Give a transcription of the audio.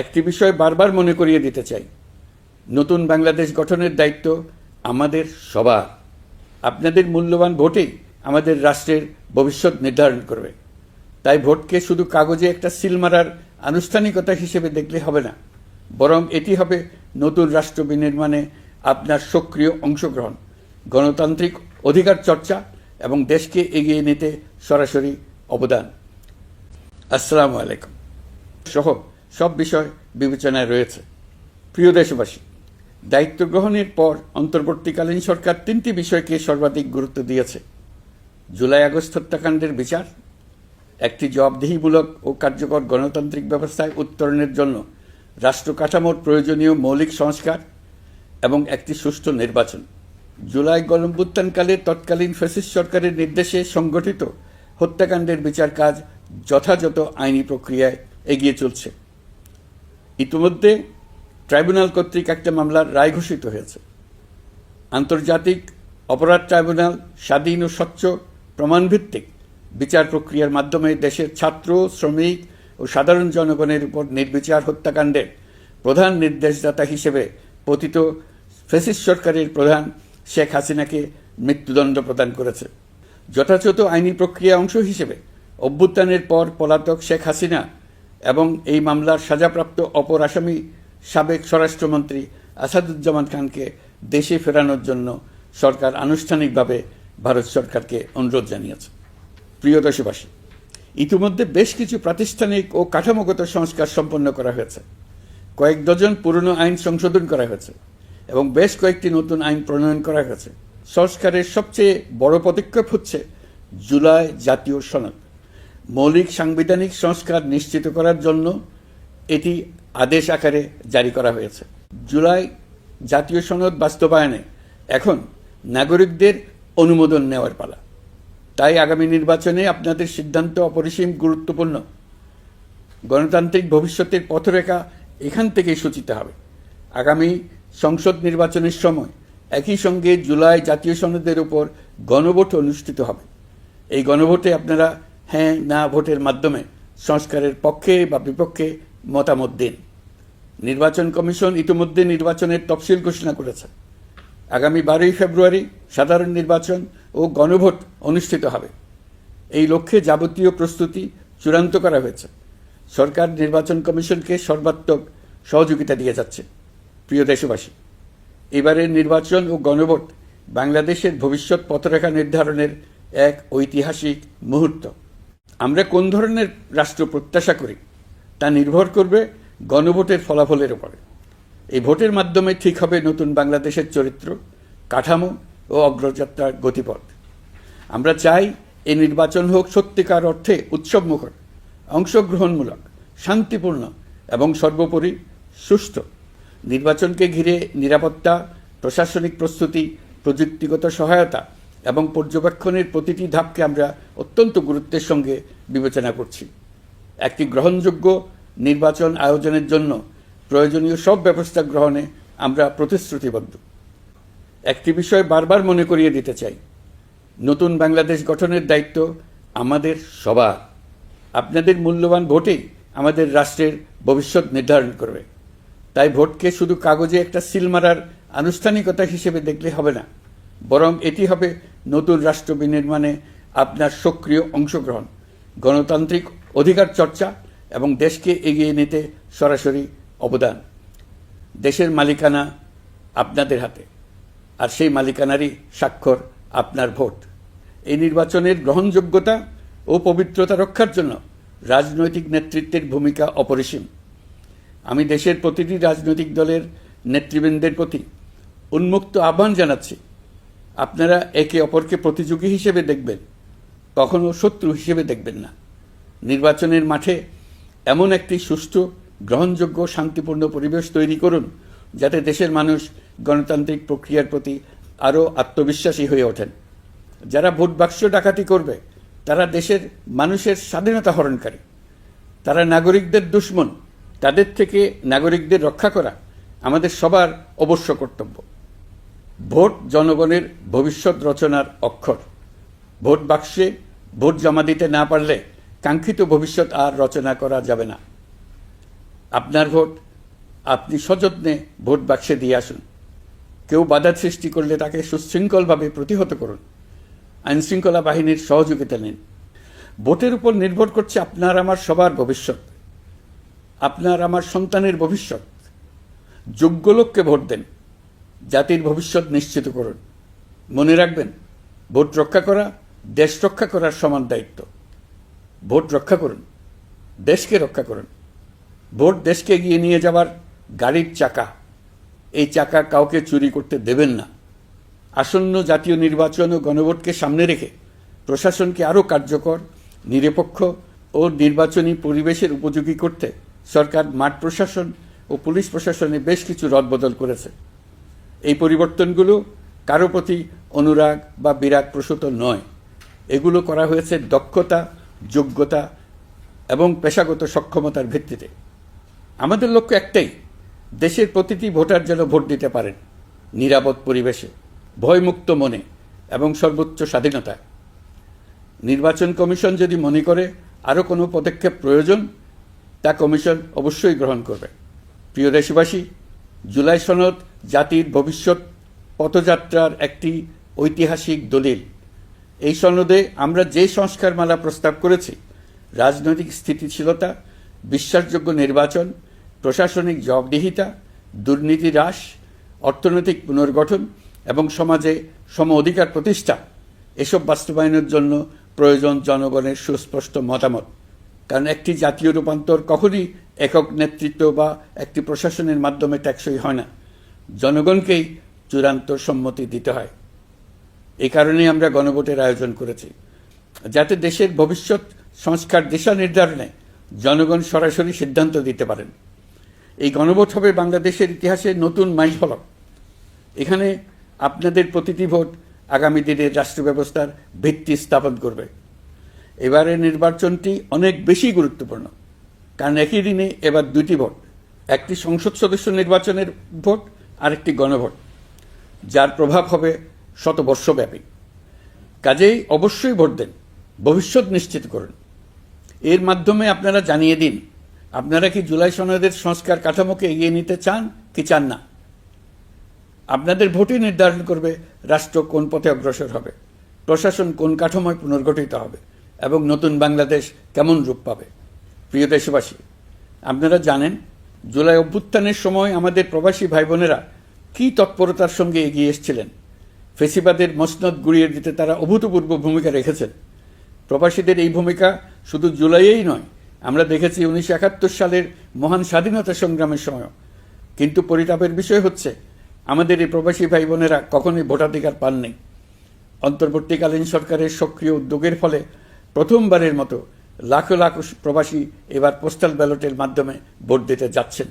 একটি বিষয় বারবার মনে করিয়ে দিতে চাই। নতুন বাংলাদেশ গঠনের দায়িত্ব আমাদের সবার। আপনাদের মূল্যবান ভোটেই আমাদের রাষ্ট্রের ভবিষ্যৎ নির্ধারণ করবে। তাই ভোটকে শুধু কাগজে একটা সিল মারার আনুষ্ঠানিকতা হিসেবে দেখলে হবে না, বরং এটি হবে নতুন রাষ্ট্র বিনির্মাণে আপনার সক্রিয় অংশগ্রহণ, গণতান্ত্রিক অধিকার চর্চা এবং দেশকে এগিয়ে নিতে সরাসরি অবদান। আসসালামু আলাইকুম। সহ সব বিষয় বিবেচনায় রয়েছে। প্রিয় দেশবাসী, দায়িত্ব গ্রহণের পর অন্তর্বর্তীকালীন সরকার তিনটি বিষয়কে সর্বাধিক গুরুত্ব দিয়েছে। জুলাই আগস্ট হত্যাকাণ্ডের বিচার, একটি জবাবদিহিমূলক ও কার্যকর গণতান্ত্রিক ব্যবস্থায় উত্তরণের জন্য রাষ্ট্র কাঠামোর প্রয়োজনীয় মৌলিক সংস্কার এবং একটি সুষ্ঠু নির্বাচন। জুলাই গণভ্যুত্থানকালে তৎকালীন ফ্যাসিস্ট সরকারের নির্দেশে সংগঠিত হত্যাকাণ্ডের বিচার কাজ যথাযথ আইনি প্রক্রিয়ায় এগিয়ে চলছে। ইতিমধ্যে ট্রাইব্যুনাল কর্তৃক একটা মামলার রায় ঘোষিত হয়েছে। আন্তর্জাতিক অপরাধ ট্রাইব্যুনাল স্বাধীন ও স্বচ্ছ প্রমাণভিত্তিক বিচার প্রক্রিয়ার মাধ্যমে দেশের ছাত্র, শ্রমিক ও সাধারণ জনগণের উপর নির্বিচার হত্যাকাণ্ডের প্রধান নির্দেশদাতা হিসেবে পতিত ফেসিস সরকারের প্রধান শেখ হাসিনাকে মৃত্যুদণ্ড প্রদান করেছে। যথাযথ আইনি প্রক্রিয়া অংশ হিসেবে অভ্যুত্থানের পর পলাতক শেখ হাসিনা এবং এই মামলার সাজাপ্রাপ্ত অপর আসামি সাবেক স্বরাষ্ট্রমন্ত্রী আসাদুজ্জামান খানকে দেশে ফেরানোর জন্য সরকার আনুষ্ঠানিকভাবে ভারত সরকারকে অনুরোধ জানিয়েছে। প্রিয় দেশবাসী, ইতিমধ্যে বেশ কিছু প্রাতিষ্ঠানিক ও কাঠামোগত সংস্কার সম্পন্ন করা হয়েছে। কয়েক ডজন পুরনো আইন সংশোধন করা হয়েছে এবং বেশ কয়েকটি নতুন আইন প্রণয়ন করা হয়েছে। সংস্কারের সবচেয়ে বড় পদক্ষেপ হচ্ছে জুলাই জাতীয় সনদ। মৌলিক সাংবিধানিক সংস্কার নিশ্চিত করার জন্য এটি আদেশ আকারে জারি করা হয়েছে। জুলাই জাতীয় সনদ বাস্তবায়নে এখন নাগরিকদের অনুমোদন নেওয়ার পালা। তাই আগামী নির্বাচনে আপনাদের সিদ্ধান্ত অপরিসীম গুরুত্বপূর্ণ। গণতান্ত্রিক ভবিষ্যতের পথরেখা এখান থেকেই সূচিত হবে। আগামী সংসদ নির্বাচনের সময় একই সঙ্গে জুলাই জাতীয় সনদের উপর গণভোট অনুষ্ঠিত হবে। এই গণভোটে আপনারা হ্যাঁ না ভোটের মাধ্যমে সংস্কারের পক্ষে বা বিপক্ষে মতামত দিন। নির্বাচন কমিশন ইতিমধ্যে নির্বাচনের তফসিল ঘোষণা করেছে। আগামী বারোই ফেব্রুয়ারি সাধারণ নির্বাচন ও গণভোট অনুষ্ঠিত হবে। এই লক্ষ্যে যাবতীয় প্রস্তুতি চূড়ান্ত করা হয়েছে। সরকার নির্বাচন কমিশনকে সর্বাত্মক সহযোগিতা দিয়ে যাচ্ছে। প্রিয় দেশবাসী এবারের নির্বাচন ও গণভোট বাংলাদেশের ভবিষ্যৎ পথরেখা নির্ধারণের এক ঐতিহাসিক মুহূর্ত। আমরা কোন ধরনের রাষ্ট্র প্রত্যাশা করি, তা নির্ভর করবে গণভোটের ফলাফলের ওপরে এই ভোটের মাধ্যমে ঠিক হবে নতুন বাংলাদেশের চরিত্র, কাঠামো ও অগ্রযাত্রার গতিপথ। আমরা চাই এই নির্বাচন হোক সত্যিকার অর্থে উৎসবমুখর, অংশগ্রহণমূলক, শান্তিপূর্ণ এবং সর্বোপরি সুস্থ নির্বাচনকে ঘিরে নিরাপত্তা, প্রশাসনিক প্রস্তুতি, প্রযুক্তিগত সহায়তা এবং পর্যবেক্ষণের প্রতিটি ধাপকে আমরা অত্যন্ত গুরুত্বের সঙ্গে বিবেচনা করছি। একটি গ্রহণযোগ্য নির্বাচন আয়োজনের জন্য প্রয়োজনীয় সব ব্যবস্থা গ্রহণে আমরা প্রতিশ্রুতিবদ্ধ। একটি বিষয় বারবার মনে করিয়ে দিতে চাই। নতুন বাংলাদেশ গঠনের দায়িত্ব আমাদের সবার। আপনাদের মূল্যবান ভোটেই আমাদের রাষ্ট্রের ভবিষ্যৎ নির্ধারণ করবে। তাই ভোটকে শুধু কাগজে একটা সিল মারার আনুষ্ঠানিকতা হিসেবে দেখলে হবে না। বরং এটি হবে নতুন রাষ্ট্র বিনির্মাণে আপনার সক্রিয় অংশগ্রহণ, গণতান্ত্রিক অধিকার চর্চা এবং দেশকে এগিয়ে নিতে সরাসরি অবদান। দেশের মালিকানা আপনাদের হাতে, আর সেই মালিকানারই স্বাক্ষর আপনার ভোট। এই নির্বাচনের গ্রহণযোগ্যতা ও পবিত্রতা রক্ষার জন্য রাজনৈতিক নেতৃত্বের ভূমিকা অপরিসীম। আমি দেশের প্রতিটি রাজনৈতিক দলের নেতৃবৃন্দের প্রতি উন্মুক্ত আহ্বান জানাচ্ছি আপনারা একে অপরকে প্রতিযোগী হিসেবে দেখবেন, কখনো শত্রু হিসেবে দেখবেন না। নির্বাচনের মাঠে এমন একটি সুষ্ঠু, গ্রহণযোগ্য, শান্তিপূর্ণ পরিবেশ তৈরি করুন, যাতে দেশের মানুষ গণতান্ত্রিক প্রক্রিয়ার প্রতি আরও আত্মবিশ্বাসী হয়ে ওঠেন। যারা ভোট বাক্স ডাকাতি করবে, তারা দেশের মানুষের স্বাধীনতা হরণকারী। তারা নাগরিকদের দুশ্মন, তাদের থেকে নাগরিকদের রক্ষা করা আমাদের সবার অবশ্য কর্তব্য। ভোট জনগণের ভবিষ্যৎ রচনার অক্ষর। ভোট বাক্সে ভোট জমা দিতে না পারলে কাঙ্ক্ষিত ভবিষ্যৎ আর রচনা করা যাবে না। আপনার ভোট, আপনি সযত্নে ভোট বাক্সে দিয়ে আসুন। কেউ বাধা সৃষ্টি করলে তাকে সুশৃঙ্খলভাবে প্রতিহত করুন। আইনশৃঙ্খলা বাহিনীর সহযোগিতা নিন। ভোটের উপর নির্ভর করছে আপনার আমার সবার ভবিষ্যৎ, আপনার আমার সন্তানের ভবিষ্যৎ। যোগ্য লোককে ভোট দেন। জাতির ভবিষ্যৎ নিশ্চিত করুন। মনে রাখবেন, ভোট রক্ষা করা, দেশ রক্ষা করার সমান দায়িত্ব। ভোট রক্ষা করুন, দেশকে রক্ষা করুন। ভোট দেশকে এগিয়ে নিয়ে যাওয়ার গাড়ির চাকা। এই চাকা কাউকে চুরি করতে দেবেন না। আসন্ন জাতীয় নির্বাচন ও গণভোটকে সামনে রেখে প্রশাসনকে আরও কার্যকর, নিরপেক্ষ ও নির্বাচনী পরিবেশের উপযোগী করতে সরকার মাঠ প্রশাসন ও পুলিশ প্রশাসনে বেশ কিছু রদবদল করেছে। এই পরিবর্তনগুলো কারও প্রতি অনুরাগ বা বিরাগ প্রসূত নয়। এগুলো করা হয়েছে দক্ষতা, যোগ্যতা এবং পেশাগত সক্ষমতার ভিত্তিতে। আমাদের লক্ষ্য একটাই, দেশের প্রতিটি ভোটার যেন ভোট দিতে পারেন নিরাপদ পরিবেশে, ভয়মুক্ত মনে এবং সর্বোচ্চ স্বাধীনতায়। নির্বাচন কমিশন যদি মনে করে আরও কোনো পদক্ষেপ প্রয়োজন, তা কমিশন অবশ্যই গ্রহণ করবে। প্রিয় দেশবাসী, জুলাই সনদ জাতির ভবিষ্যৎ পথযাত্রার একটি ঐতিহাসিক দলিল। এই সনদে আমরা যে সংস্কারমালা প্রস্তাব করেছি, রাজনৈতিক স্থিতিশীলতা, বিশ্বাসযোগ্য নির্বাচন, প্রশাসনিক জবাবদিহিতা, দুর্নীতি হ্রাস, অর্থনৈতিক পুনর্গঠন এবং সমাজে সম অধিকার প্রতিষ্ঠা, এসব বাস্তবায়নের জন্য প্রয়োজন জনগণের সুস্পষ্ট মতামত। কারণ একটি জাতীয় রূপান্তর কখনই একক নেতৃত্ব বা একটি প্রশাসনের মাধ্যমে ট্যাক্সই হয় না। জনগণকেই চূড়ান্ত সম্মতি দিতে হয়। এই কারণেই আমরা গণভোটের আয়োজন করেছি। যাতে দেশের ভবিষ্যৎ সংস্কার দিশা নির্ধারণে জনগণ সরাসরি সিদ্ধান্ত দিতে পারেন। এই গণভোট হবে বাংলাদেশের ইতিহাসে নতুন মাইলফলক। এখানে আপনাদের প্রতিটি ভোট আগামী দিনের রাষ্ট্র ব্যবস্থার ভিত্তি স্থাপন করবে। এবারের নির্বাচনটি অনেক বেশি গুরুত্বপূর্ণ। কারণ একই দিনে এবার দুটি ভোট। একটি সংসদ সদস্য নির্বাচনের ভোট আরেকটি গণভোট, যার প্রভাব হবে শতবর্ষব্যাপী। কাজেই অবশ্যই ভোট দেন, ভবিষ্যৎ নিশ্চিত করুন। এর মাধ্যমে আপনারা জানিয়ে দিন, আপনারা কি জুলাই সনদের সংস্কার কাঠামোকে এগিয়ে নিতে চান, কি চান না? আপনাদের ভোটই নির্ধারণ করবে রাষ্ট্র কোন পথে অগ্রসর হবে, প্রশাসন কোন কাঠামোয় পুনর্গঠিত হবে, এবং নতুন বাংলাদেশ কেমন রূপ পাবে। প্রিয় দেশবাসী, আপনারা জানেন, জুলাই অভ্যুত্থানের সময় আমাদের প্রবাসী ভাই বোনেরা কী তৎপরতার সঙ্গে এগিয়ে এসেছিলেন? ফেসিবাদের মসনদ গুড়িয়ে দিতে তারা অভূতপূর্ব ভূমিকা রেখেছেন। প্রবাসীদের এই ভূমিকা শুধু জুলাইয়েই নয়, আমরা দেখেছি উনিশশো একাত্তর সালের মহান স্বাধীনতা সংগ্রামের সময় কিন্তু পরিতাপের বিষয় হচ্ছে, আমাদের এই প্রবাসী ভাই বোনেরা কখনোই ভোটাধিকার পাননি। অন্তর্বর্তীকালীন সরকারের সক্রিয় উদ্যোগের ফলে প্রথমবারের মতো লাখো লাখো প্রবাসী এবার পোস্টাল ব্যালটের মাধ্যমে ভোট দিতে যাচ্ছেন।